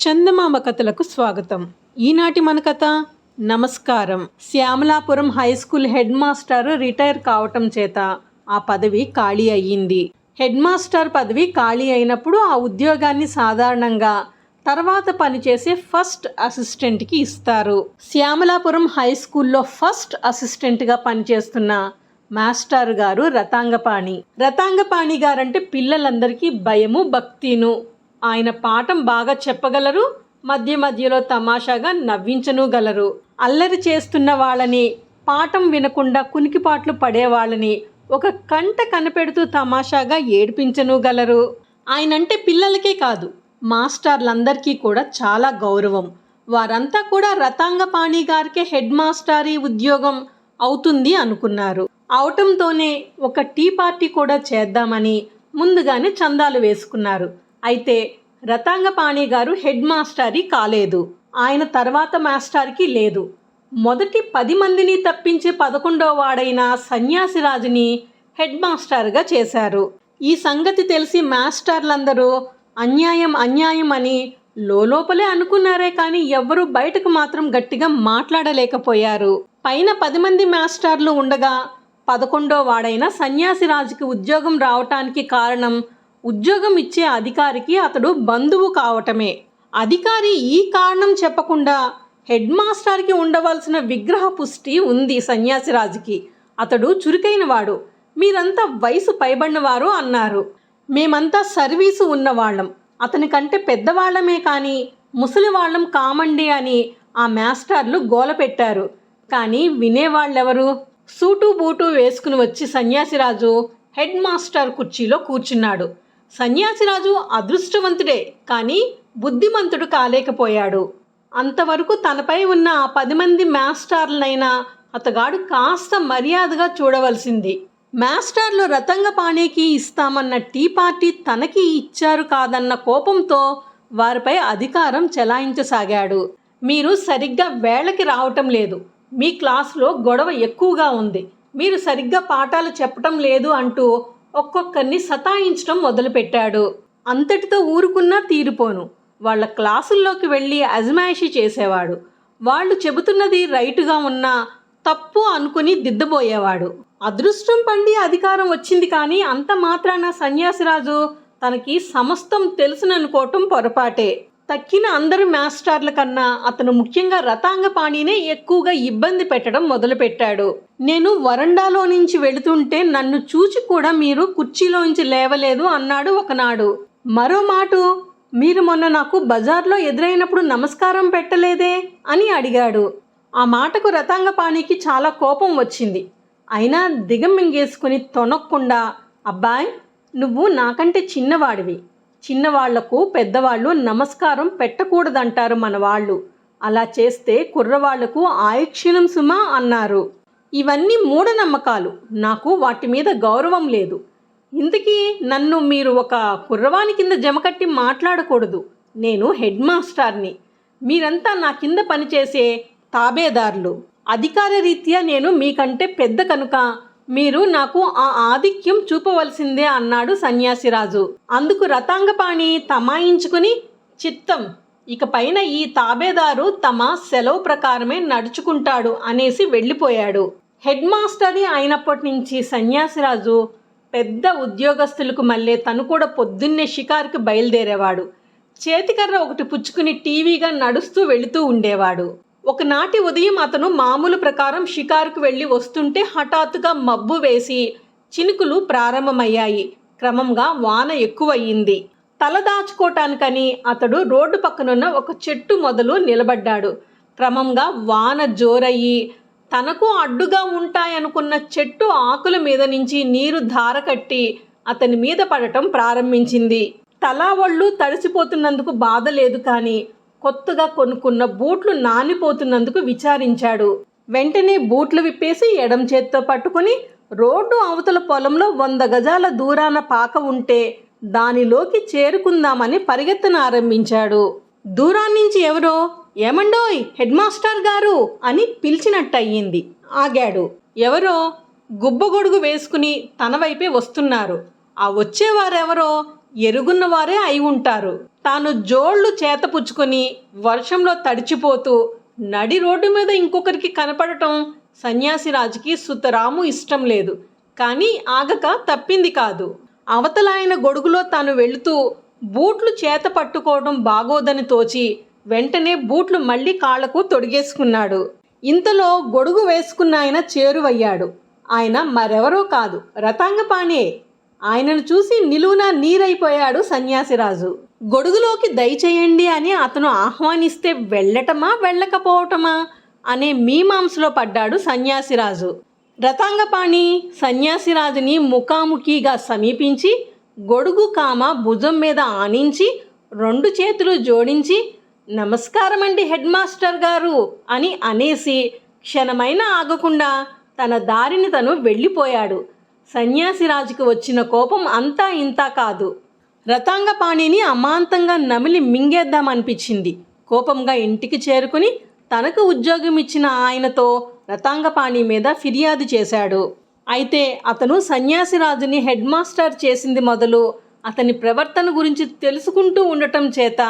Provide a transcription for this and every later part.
చందమామ కథలకు స్వాగతం. ఈనాటి మన కథ నమస్కారం. Shyamalapuram high school head master retire కావటం చేత ఆ పదవి ఖాళీ అయ్యింది. హెడ్ మాస్టర్ పదవి ఖాళీ అయినప్పుడు ఆ ఉద్యోగాన్ని సాధారణంగా తర్వాత పనిచేసే ఫస్ట్ అసిస్టెంట్కి ఇస్తారు. శ్యామలాపురం హై స్కూల్లో ఫస్ట్ అసిస్టెంట్గా పనిచేస్తున్న మాస్టర్ గారు రతాంగపాణి. రతాంగపాణి గారంటే పిల్లలందరికీ భయము భక్తిను. ఆయన పాఠం బాగా చెప్పగలరు మధ్య మధ్యలో తమాషాగా నవ్వించనుగలరు అల్లరి చేస్తున్న వాళ్ళని పాఠం వినకుండా కునికిపాట్లు పడేవాళ్ళని ఒక కంట కనిపెడుతూ తమాషాగా ఏడిపించనుగలరు ఆయనంటే పిల్లలకే కాదు మాస్టర్లందరికీ కూడా చాలా గౌరవం. వారంతా కూడా రతాంగపాణి గారికే హెడ్ మాస్టారీ ఉద్యోగం అవుతుంది అనుకున్నారు. అవటంతోనే ఒక టీ పార్టీ కూడా చేద్దామని ముందుగానే చందాలు వేసుకున్నారు. అయితే రతాంగపాణి గారు హెడ్ మాస్టారీ కాలేదు. ఆయన తర్వాత మాస్టార్కి లేదు. మొదటి పది మందిని తప్పించే పదకొండో వాడైన సన్యాసిరాజుని హెడ్ మాస్టర్గా చేశారు. ఈ సంగతి తెలిసి మాస్టర్లందరూ అన్యాయం అన్యాయం అని లోపలే అనుకున్నారే కానీ ఎవ్వరూ బయటకు మాత్రం గట్టిగా మాట్లాడలేకపోయారు. పైన పది మంది మాస్టర్లు ఉండగా పదకొండో వాడైన సన్యాసిరాజుకి ఉద్యోగం రావటానికి కారణం ఉద్యోగం ఇచ్చే అధికారికి అతడు బంధువు కావటమే. అధికారి ఈ కారణం చెప్పకుండా హెడ్ మాస్టర్కి ఉండవలసిన విగ్రహ పుష్టి ఉంది సన్యాసిరాజుకి అతడు చురుకైనవాడు. మీరంతా వయసు పైబడినవారు అన్నారు. మేమంతా సర్వీసు ఉన్నవాళ్ళం. అతని కంటే పెద్దవాళ్ళమే కానీ ముసలివాళ్ళం కామండి అని ఆ మాస్టర్లు గోల పెట్టారు. కానీ వినేవాళ్ళెవరు? సూటు బూటు వేసుకుని వచ్చి సన్యాసిరాజు హెడ్ మాస్టర్ కుర్చీలో కూర్చున్నాడు. సన్యాసిరాజు అదృష్టవంతుడే కానీ బుద్ధిమంతుడు కాలేకపోయాడు. అంతవరకు తనపై ఉన్న పది మంది మాస్టార్లనైనా అతగాడు కాస్త మర్యాదగా చూడవలసింది. మాస్టర్లు రతంగపాణికి ఇస్తామన్న టీ పార్టీ తనకి ఇచ్చారు కాదన్న కోపంతో వారిపై అధికారం చెలాయించసాగాడు. మీరు సరిగ్గా వేళకి రావటం లేదు. మీ క్లాసులో గొడవ ఎక్కువగా ఉంది. మీరు సరిగ్గా పాఠాలు చెప్పటం లేదు అంటూ ఒక్కొక్కరిని సతాయించడం మొదలుపెట్టాడు. అంతటితో ఊరుకున్నా తీరిపోను. వాళ్ళ క్లాసుల్లోకి వెళ్ళి అజమాయిషి చేసేవాడు. వాళ్ళు చెబుతున్నది రైటుగా ఉన్నా తప్పు అనుకుని దిద్దబోయేవాడు. అదృష్టం పండి అధికారం వచ్చింది కానీ అంత మాత్రాన సన్యాసిరాజు తనకి సమస్తం తెలుసుననుకోవటం పొరపాటే. తక్కిన అందరు మాస్టర్ల కన్నా అతను ముఖ్యంగా రతాంగపాణినే ఎక్కువగా ఇబ్బంది పెట్టడం మొదలుపెట్టాడు. నేను వరండాలో నుంచి వెళుతుంటే నన్ను చూచి కూడా మీరు కుర్చీలోంచి లేవలేదు అన్నాడు ఒకనాడు. మరో మాట మీరు మొన్న నాకు బజార్లో ఎదురైనప్పుడు నమస్కారం పెట్టలేదే అని అడిగాడు. ఆ మాటకు రతాంగపాణికి చాలా కోపం వచ్చింది. అయినా దిగమింగేసుకుని తొనక్కుండా అబ్బాయ్ నువ్వు నాకంటే చిన్నవాడివి. చిన్నవాళ్ళకు పెద్దవాళ్ళు నమస్కారం పెట్టకూడదంటారు మన వాళ్ళు అలా చేస్తే కుర్రవాళ్ళకు ఆయుక్షీణం సుమా అన్నారు. ఇవన్నీ మూఢనమ్మకాలు. నాకు వాటి మీద గౌరవం లేదు. ఇంతకీ నన్ను మీరు ఒక కుర్రవాని కింద జమకట్టి మాట్లాడకూడదు. నేను హెడ్ మాస్టర్ని. మీరంతా నా కింద పనిచేసే తాబేదారులు. అధికార రీత్యా నేను మీకంటే పెద్ద కనుక మీరు నాకు ఆ ఆధిక్యం చూపవలసిందే అన్నాడు సన్యాసిరాజు. అందుకు రతాంగపాణి తమాయించుకుని చిత్తం ఇక పైన ఈ తాబేదారు తమ సెలవు ప్రకారమే నడుచుకుంటాడు అనేసి వెళ్ళిపోయాడు. హెడ్ మాస్టరీ అయినప్పటి నుంచి సన్యాసిరాజు పెద్ద ఉద్యోగస్తులకు మళ్ళీ తను కూడా పొద్దున్నే షికార్కి బయలుదేరేవాడు. చేతికర్ర ఒకటి పుచ్చుకుని టీవీగా నడుస్తూ వెళుతూ ఉండేవాడు. ఒకనాటి ఉదయం అతను మామూలు ప్రకారం షికారుకు వెళ్ళి వస్తుంటే హఠాత్తుగా మబ్బు వేసి చినుకులు ప్రారంభమయ్యాయి. క్రమంగా వాన ఎక్కువయ్యింది. తల దాచుకోవటానికని అతడు రోడ్డు పక్కనున్న ఒక చెట్టు మొదలు నిలబడ్డాడు. క్రమంగా వాన జోరయ్యి తనకు అడ్డుగా ఉంటాయనుకున్న చెట్టు ఆకుల మీద నుంచి నీరు ధారకట్టి అతని మీద పడటం ప్రారంభించింది. తలా ఒళ్ళు తడిసిపోతున్నందుకు బాధ లేదు కానీ కొత్తగా కొనుక్కున్న బూట్లు నానిపోతున్నందుకు విచారించాడు. వెంటనే బూట్లు విప్పేసి ఎడం చేత్తో పట్టుకుని రోడ్డు అవతల పొలంలో వంద గజాల దూరాన పాక ఉంటే దానిలోకి చేరుకుందామని పరిగెత్తన ఆరంభించాడు దూరాన్నించి ఎవరో? ఏమండోయ్ హెడ్ మాస్టర్ గారు అని పిలిచినట్టయింది. ఆగాడు. ఎవరో? గుబ్బగొడుగు వేసుకుని తన వైపే వస్తున్నారు. ఆ వచ్చేవారెవరో? ఎరుగున్నవారే అయి ఉంటారు. తాను జోళ్ళు చేతపుచ్చుకొని వర్షంలో తడిచిపోతూ నడి రోడ్డు మీద ఇంకొకరికి కనపడటం సన్యాసిరాజుకి సుతరాము ఇష్టం లేదు. కానీ ఆగక తప్పింది కాదు. అవతల ఆయన గొడుగులో తాను వెళుతూ బూట్లు చేత పట్టుకోవడం బాగోదని తోచి వెంటనే బూట్లు మళ్ళీ కాళ్ళకు తొడిగేసుకున్నాడు. ఇంతలో గొడుగు వేసుకున్న ఆయన చేరువయ్యాడు. ఆయన మరెవరో కాదు. రతాంగపాణే ఆయనను చూసి నిలువున నీరైపోయాడు సన్యాసిరాజు. గొడుగులోకి దయచేయండి అని అతను ఆహ్వానిస్తే వెళ్ళటమా వెళ్ళకపోవటమా అనే మీమాంసలో పడ్డాడు సన్యాసిరాజు. రతాంగపాణి సన్యాసిరాజుని ముఖాముఖిగా సమీపించి గొడుగు కామ భుజం మీద ఆనించి రెండు చేతులు జోడించి నమస్కారం అండి హెడ్ మాస్టర్ గారు అని అనేసి క్షణమైన ఆగకుండా తన దారిని తను వెళ్ళిపోయాడు. సన్యాసిరాజుకు వచ్చిన కోపం అంతా ఇంతా కాదు. రతాంగపాణిని అమాంతంగా నమిలి మింగేద్దామనిపించింది. కోపంగా ఇంటికి చేరుకుని తనకు ఉద్యోగం ఇచ్చిన ఆయనతో రతాంగపాణి మీద ఫిర్యాదు చేశాడు. అయితే అతను సన్యాసిరాజుని హెడ్ మాస్టర్ చేసింది మొదలు అతని ప్రవర్తన గురించి తెలుసుకుంటూ ఉండటం చేత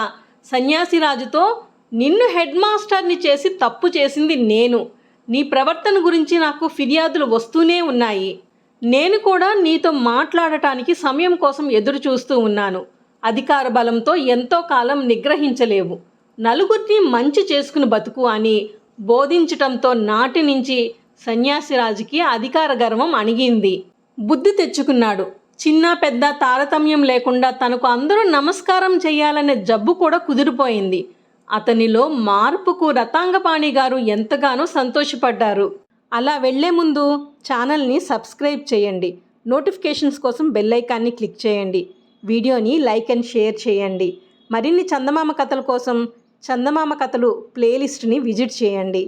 సన్యాసిరాజుతో నిన్ను హెడ్ మాస్టర్ని చేసి తప్పు చేసింది నేను. నీ ప్రవర్తన గురించి నాకు ఫిర్యాదులు వస్తూనే ఉన్నాయి. నేను కూడా నీతో మాట్లాడటానికి సమయం కోసం ఎదురు చూస్తూ ఉన్నాను. అధికార బలంతో ఎంతో కాలం నిగ్రహించలేవు. నలుగురిని మంచి చేసుకుని బతుకు అని బోధించటంతో నాటి నుంచి సన్యాసిరాజుకి అధికార గర్వం అణిగింది. బుద్ధి తెచ్చుకున్నాడు. చిన్న పెద్ద తారతమ్యం లేకుండా తనకు అందరూ నమస్కారం చేయాలనే జబ్బు కూడా కుదిరిపోయింది. అతనిలో మార్పుకు రతాంగపాణి గారు ఎంతగానో సంతోషపడ్డారు. అలా వెళ్ళే ముందు ఛానల్ని సబ్స్క్రైబ్ చేయండి. నోటిఫికేషన్స్ కోసం బెల్ ఐకాన్ని క్లిక్ చేయండి. వీడియోని లైక్ అండ్ షేర్ చేయండి. మరిన్ని చందమామ కథల కోసం చందమామ కథలు ప్లేలిస్ట్ని విజిట్ చేయండి.